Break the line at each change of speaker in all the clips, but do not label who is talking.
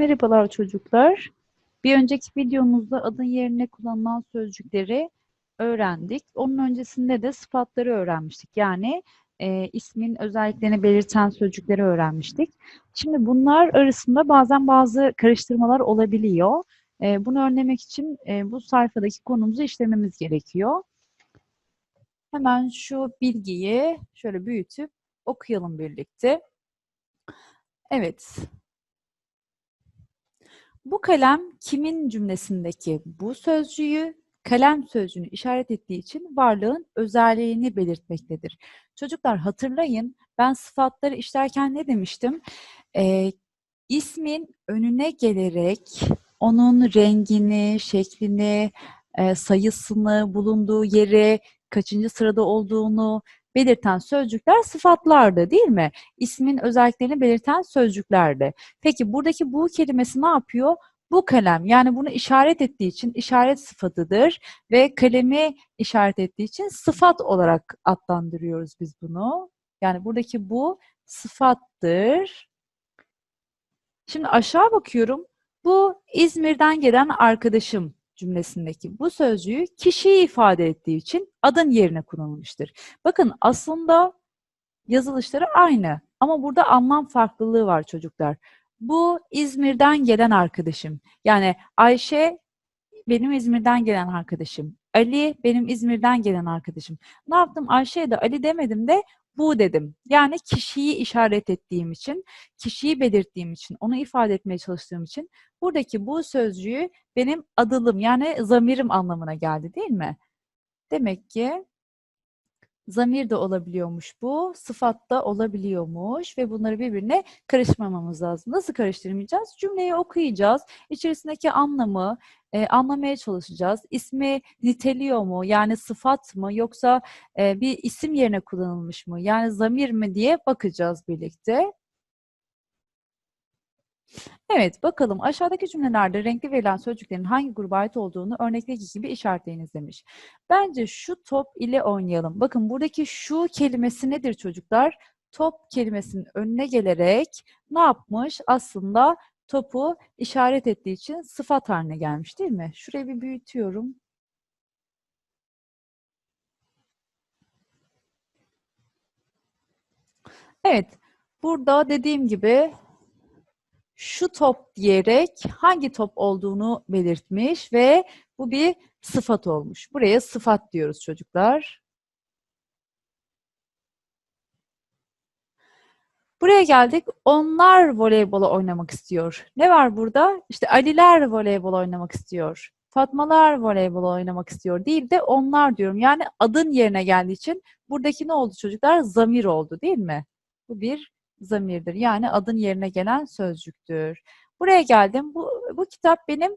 Merhabalar çocuklar. Bir önceki videomuzda adın yerine kullanılan sözcükleri öğrendik. Onun öncesinde de sıfatları öğrenmiştik. Yani e, ismin özelliklerini belirten sözcükleri öğrenmiştik. Şimdi bunlar arasında bazen bazı karıştırmalar olabiliyor. E, bunu önlemek için e, bu sayfadaki konumuzu işlememiz gerekiyor. Hemen şu bilgiyi şöyle büyütüp okuyalım birlikte. Evet, bu kalem kimin cümlesindeki bu sözcüğü kalem sözcüğünü işaret ettiği için varlığın özelliğini belirtmektedir. Çocuklar hatırlayın ben sıfatları işlerken ne demiştim? Ee, ismin önüne gelerek onun rengini, şeklini, e, sayısını, bulunduğu yeri, kaçıncı sırada olduğunu belirten sözcükler sıfatlardı değil mi? İsmin özelliklerini belirten sözcüklerdi. Peki buradaki bu kelimesi ne yapıyor? Bu kalem yani bunu işaret ettiği için işaret sıfatıdır ve kalemi işaret ettiği için sıfat olarak adlandırıyoruz biz bunu. Yani buradaki bu sıfattır. Şimdi aşağı bakıyorum. Bu İzmir'den gelen arkadaşım cümlesindeki bu sözcüğü kişiyi ifade ettiği için adın yerine kullanılmıştır. Bakın aslında yazılışları aynı ama burada anlam farklılığı var çocuklar. Bu İzmir'den gelen arkadaşım. Yani Ayşe benim İzmir'den gelen arkadaşım. Ali benim İzmir'den gelen arkadaşım. Ne yaptım? Ayşe'ye de Ali demedim de bu dedim. Yani kişiyi işaret ettiğim için, kişiyi belirttiğim için, onu ifade etmeye çalıştığım için buradaki bu sözcüğü benim adılım yani zamirim anlamına geldi değil mi? Demek ki zamir de olabiliyormuş bu, sıfat da olabiliyormuş ve bunları birbirine karıştırmamamız lazım. Nasıl karıştırmayacağız? Cümleyi okuyacağız, içerisindeki anlamı e, anlamaya çalışacağız. İsmi niteliyor mu? Yani sıfat mı? Yoksa e, bir isim yerine kullanılmış mı? Yani zamir mi diye bakacağız birlikte. Evet, bakalım aşağıdaki cümlelerde renkli verilen sözcüklerin hangi gruba ait olduğunu örnekteki gibi işaretleyiniz demiş. Bence şu top ile oynayalım. Bakın buradaki şu kelimesi nedir çocuklar? Top kelimesinin önüne gelerek ne yapmış? Aslında topu işaret ettiği için sıfat haline gelmiş değil mi? Şurayı bir büyütüyorum. Evet, burada dediğim gibi şu top diyerek hangi top olduğunu belirtmiş ve bu bir sıfat olmuş. Buraya sıfat diyoruz çocuklar. Buraya geldik. Onlar voleybol oynamak istiyor. Ne var burada? İşte Aliler voleybol oynamak istiyor. Fatmalar voleybol oynamak istiyor değil de onlar diyorum. Yani adın yerine geldiği için buradaki ne oldu çocuklar? Zamir oldu değil mi? Bu bir zamirdir. Yani adın yerine gelen sözcüktür. Buraya geldim. Bu, bu kitap benim.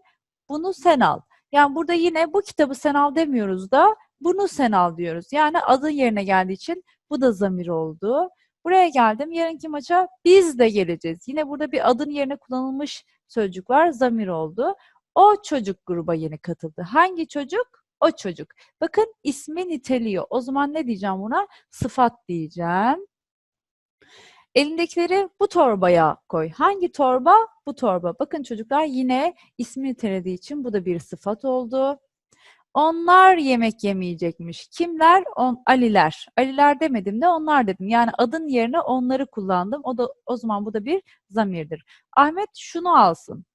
Bunu sen al. Yani burada yine bu kitabı sen al demiyoruz da bunu sen al diyoruz. Yani adın yerine geldiği için bu da zamir oldu. Buraya geldim. Yarınki maça biz de geleceğiz. Yine burada bir adın yerine kullanılmış sözcük var. Zamir oldu. O çocuk gruba yeni katıldı. Hangi çocuk? O çocuk. Bakın ismi niteliyor. O zaman ne diyeceğim buna? Sıfat diyeceğim. Elindekileri bu torbaya koy. Hangi torba? Bu torba. Bakın çocuklar yine ismi nitelediği için bu da bir sıfat oldu. Onlar yemek yemeyecekmiş. Kimler? On, Aliler. Aliler demedim de onlar dedim. Yani adın yerine onları kullandım. O da o zaman bu da bir zamirdir. Ahmet şunu alsın.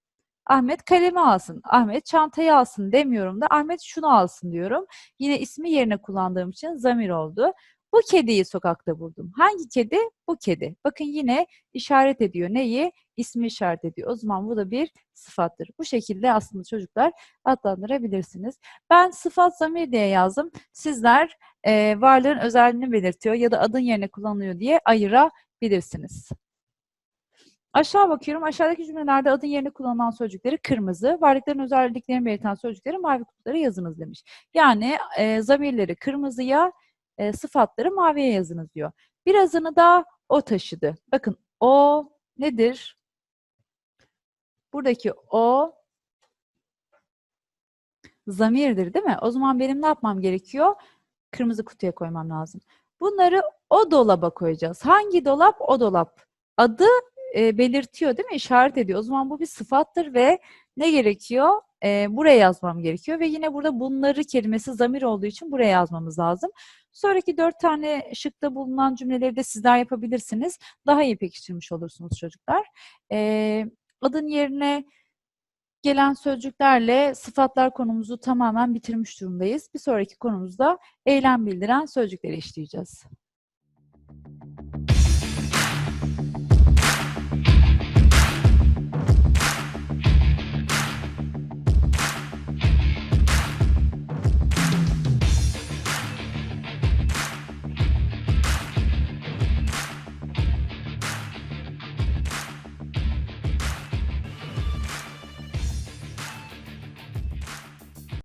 Ahmet kalemi alsın. Ahmet çantayı alsın demiyorum da Ahmet şunu alsın diyorum. Yine ismi yerine kullandığım için zamir oldu. Bu kediyi sokakta buldum. Hangi kedi? Bu kedi. Bakın yine işaret ediyor. Neyi? İsmi işaret ediyor. O zaman bu da bir sıfattır. Bu şekilde aslında çocuklar adlandırabilirsiniz. Ben sıfat zamir diye yazdım. Sizler e, varlığın özelliğini belirtiyor ya da adın yerine kullanılıyor diye ayırabilirsiniz. Aşağı bakıyorum. Aşağıdaki cümlelerde adın yerine kullanılan sözcükleri kırmızı, varlıkların özelliklerini belirten sözcükleri mavi kutulara yazınız demiş. Yani e, zamirleri kırmızıya, e, sıfatları maviye yazınız diyor. Birazını da o taşıdı. Bakın o nedir? Buradaki o zamirdir değil mi? O zaman benim ne yapmam gerekiyor? Kırmızı kutuya koymam lazım. Bunları o dolaba koyacağız. Hangi dolap? O dolap. Adı e, belirtiyor değil mi? İşaret ediyor. O zaman bu bir sıfattır ve ne gerekiyor? E, buraya yazmam gerekiyor ve yine burada bunları kelimesi zamir olduğu için buraya yazmamız lazım. Sonraki dört tane şıkta bulunan cümleleri de sizler yapabilirsiniz. Daha iyi pekiştirmiş olursunuz çocuklar. E, adın yerine gelen sözcüklerle sıfatlar konumuzu tamamen bitirmiş durumdayız. Bir sonraki konumuzda eylem bildiren sözcükleri işleyeceğiz.